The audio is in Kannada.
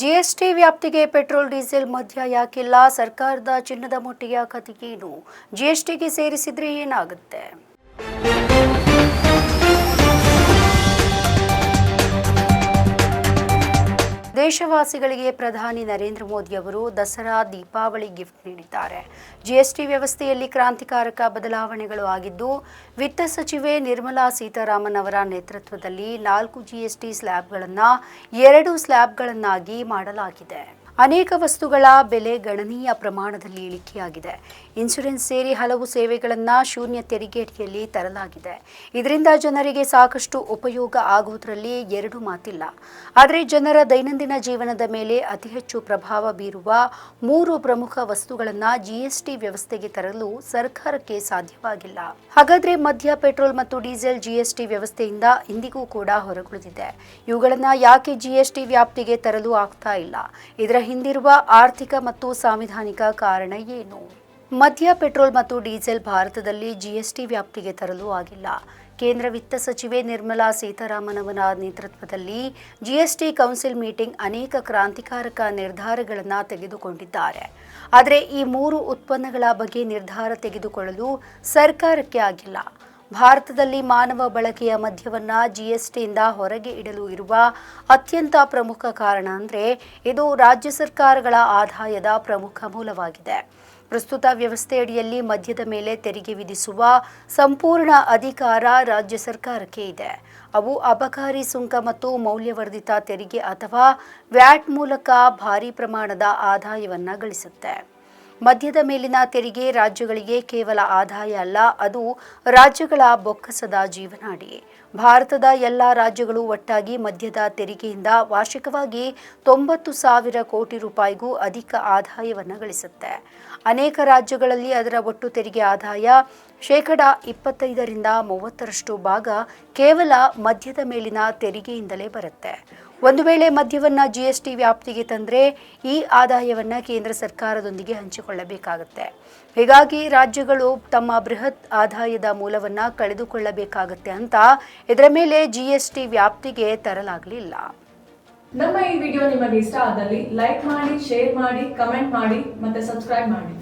ಜಿಎಸ್ಟಿ ವ್ಯಾಪ್ತಿಗೆ ಪೆಟ್ರೋಲ್ ಡೀಸೆಲ್ ಮದ್ಯ ಯಾಕಿಲ್ಲ ಸರ್ಕಾರದ ಚಿನ್ನದ ಮೊಟ್ಟೆಯ ಕಥೆಗೇನು? ಜಿಎಸ್ಟಿಗೆ ಸೇರಿಸಿದ್ರೆ ಏನಾಗುತ್ತೆ? ದೇಶವಾಸಿಗಳಿಗೆ ಪ್ರಧಾನಿ ನರೇಂದ್ರ ಮೋದಿ ಅವರು ದಸರಾ ದೀಪಾವಳಿ ಗಿಫ್ಟ್ ನೀಡಿದ್ದಾರೆ. ಜಿಎಸ್ಟಿ ವ್ಯವಸ್ಥೆಯಲ್ಲಿ ಕ್ರಾಂತಿಕಾರಕ ಬದಲಾವಣೆಗಳು ಆಗಿದ್ದು, ವಿತ್ತ ಸಚಿವೆ ನಿರ್ಮಲಾ ಸೀತಾರಾಮನ್ ಅವರ ನೇತೃತ್ವದಲ್ಲಿ ನಾಲ್ಕು ಜಿಎಸ್ಟಿ ಸ್ಲ್ಯಾಬ್ಗಳನ್ನು ಎರಡು ಸ್ಲ್ಯಾಬ್ಗಳನ್ನಾಗಿ ಮಾಡಲಾಗಿದೆ. ಅನೇಕ ವಸ್ತುಗಳ ಬೆಲೆ ಗಣನೀಯ ಪ್ರಮಾಣದಲ್ಲಿ ಇಳಿಕೆಯಾಗಿದೆ. ಇನ್ಶೂರೆನ್ಸ್ ಸೇರಿ ಹಲವು ಸೇವೆಗಳನ್ನು ಶೂನ್ಯ ತೆರಿಗೆಯಲ್ಲಿ ತರಲಾಗಿದೆ. ಇದರಿಂದ ಜನರಿಗೆ ಸಾಕಷ್ಟು ಉಪಯೋಗ ಆಗುವುದರಲ್ಲಿ ಎರಡು ಮಾತಿಲ್ಲ. ಆದರೆ ಜನರ ದೈನಂದಿನ ಜೀವನದ ಮೇಲೆ ಅತಿ ಹೆಚ್ಚು ಪ್ರಭಾವ ಬೀರುವ ಮೂರು ಪ್ರಮುಖ ವಸ್ತುಗಳನ್ನು ಜಿಎಸ್ಟಿ ವ್ಯವಸ್ಥೆಗೆ ತರಲು ಸರ್ಕಾರಕ್ಕೆ ಸಾಧ್ಯವಾಗಿಲ್ಲ. ಹಾಗಾದ್ರೆ ಮದ್ಯ ಪೆಟ್ರೋಲ್ ಮತ್ತು ಡೀಸೆಲ್ ಜಿಎಸ್ಟಿ ವ್ಯವಸ್ಥೆಯಿಂದ ಇಂದಿಗೂ ಕೂಡ ಹೊರಗುಳಿದಿದೆ. ಇವುಗಳನ್ನು ಯಾಕೆ ಜಿಎಸ್ಟಿ ವ್ಯಾಪ್ತಿಗೆ ತರಲು ಆಗ್ತಾ ಇಲ್ಲ? ಇದರ ಹಿಂದಿರುವ ಆರ್ಥಿಕ ಮತ್ತು ಸಾಂವಿಧಾನಿಕ ಕಾರಣ ಏನು? ಮದ್ಯ, ಪೆಟ್ರೋಲ್ ಮತ್ತು ಡೀಸೆಲ್ ಭಾರತದಲ್ಲಿ ಜಿಎಸ್ಟಿ ವ್ಯಾಪ್ತಿಗೆ ತರಲು ಆಗಿಲ್ಲ. ಕೇಂದ್ರ ವಿತ್ತ ಸಚಿವೆ ನಿರ್ಮಲಾ ಸೀತಾರಾಮನ್ ಅವರ ನೇತೃತ್ವದಲ್ಲಿ ಜಿಎಸ್ಟಿ ಕೌನ್ಸಿಲ್ ಮೀಟಿಂಗ್ ಅನೇಕ ಕ್ರಾಂತಿಕಾರಕ ನಿರ್ಧಾರಗಳನ್ನು ತೆಗೆದುಕೊಂಡಿದ್ದಾರೆ. ಆದರೆ ಈ ಮೂರು ಉತ್ಪನ್ನಗಳ ಬಗ್ಗೆ ನಿರ್ಧಾರ ತೆಗೆದುಕೊಳ್ಳಲು ಸರ್ಕಾರಕ್ಕೆ ಆಗಿಲ್ಲ. ಭಾರತದಲ್ಲಿ ಮಾನವ ಬಳಕೆಯ ಮದ್ಯವನ್ನು ಜಿಎಸ್ಟಿಯಿಂದ ಹೊರಗೆ ಇಡಲು ಇರುವ ಅತ್ಯಂತ ಪ್ರಮುಖ ಕಾರಣ ಅಂದರೆ ಇದು ರಾಜ್ಯ ಸರ್ಕಾರಗಳ ಆದಾಯದ ಪ್ರಮುಖ ಮೂಲವಾಗಿದೆ. ಪ್ರಸ್ತುತ ವ್ಯವಸ್ಥೆಯಡಿಯಲ್ಲಿ ಮದ್ಯದ ಮೇಲೆ ತೆರಿಗೆ ವಿಧಿಸುವ ಸಂಪೂರ್ಣ ಅಧಿಕಾರ ರಾಜ್ಯ ಸರ್ಕಾರಕ್ಕೆ ಇದೆ. ಅವು ಅಬಕಾರಿ ಸುಂಕ ಮತ್ತು ಮೌಲ್ಯವರ್ಧಿತ ತೆರಿಗೆ ಅಥವಾ ವ್ಯಾಟ್ ಮೂಲಕ ಭಾರೀ ಪ್ರಮಾಣದ ಆದಾಯವನ್ನು ಗಳಿಸುತ್ತೆ. ಮದ್ಯದ ಮೇಲಿನ ತೆರಿಗೆ ರಾಜ್ಯಗಳಿಗೆ ಕೇವಲ ಆದಾಯ ಅಲ್ಲ, ಅದು ರಾಜ್ಯಗಳ ಬೊಕ್ಕಸದ ಜೀವನಾಡಿ ಭಾರತದ ಎಲ್ಲ ರಾಜ್ಯಗಳು ಒಟ್ಟಾಗಿ ಮದ್ಯದ ತೆರಿಗೆಯಿಂದ ವಾರ್ಷಿಕವಾಗಿ ತೊಂಬತ್ತು ಸಾವಿರ ಕೋಟಿ ರೂಪಾಯಿಗೂ ಅಧಿಕ ಆದಾಯವನ್ನು ಗಳಿಸುತ್ತೆ. ಅನೇಕ ರಾಜ್ಯಗಳಲ್ಲಿ ಅದರ ಒಟ್ಟು ತೆರಿಗೆ ಆದಾಯ ಶೇಕಡ ಇಪ್ಪತ್ತೈದರಿಂದ ಮೂವತ್ತರಷ್ಟು ಭಾಗ ಕೇವಲ ಮದ್ಯದ ಮೇಲಿನ ತೆರಿಗೆಯಿಂದಲೇ ಬರುತ್ತೆ. ಒಂದು ವೇಳೆ ಮದ್ಯವನ್ನು ಜಿಎಸ್ಟಿ ವ್ಯಾಪ್ತಿಗೆ ತಂದರೆ ಈ ಆದಾಯವನ್ನು ಕೇಂದ್ರ ಸರ್ಕಾರದೊಂದಿಗೆ ಹಂಚಿಕೊಳ್ಳಬೇಕಾಗುತ್ತೆ. ಹೀಗಾಗಿ ರಾಜ್ಯಗಳು ತಮ್ಮ ಬೃಹತ್ ಆದಾಯದ ಮೂಲವನ್ನು ಕಳೆದುಕೊಳ್ಳಬೇಕಾಗುತ್ತೆ ಅಂತ ಇದರ ಮೇಲೆ ಜಿಎಸ್ಟಿ ವ್ಯಾಪ್ತಿಗೆ ತರಲಾಗಲಿಲ್ಲ. ನಮ್ಮ ಈ ವಿಡಿಯೋ ನಿಮಗೆ ಇಷ್ಟ ಆದಲ್ಲಿ ಲೈಕ್ ಮಾಡಿ, ಶೇರ್ ಮಾಡಿ, ಕಮೆಂಟ್ ಮಾಡಿ ಮತ್ತೆ ಸಬ್ಸ್ಕ್ರೈಬ್ ಮಾಡಿ.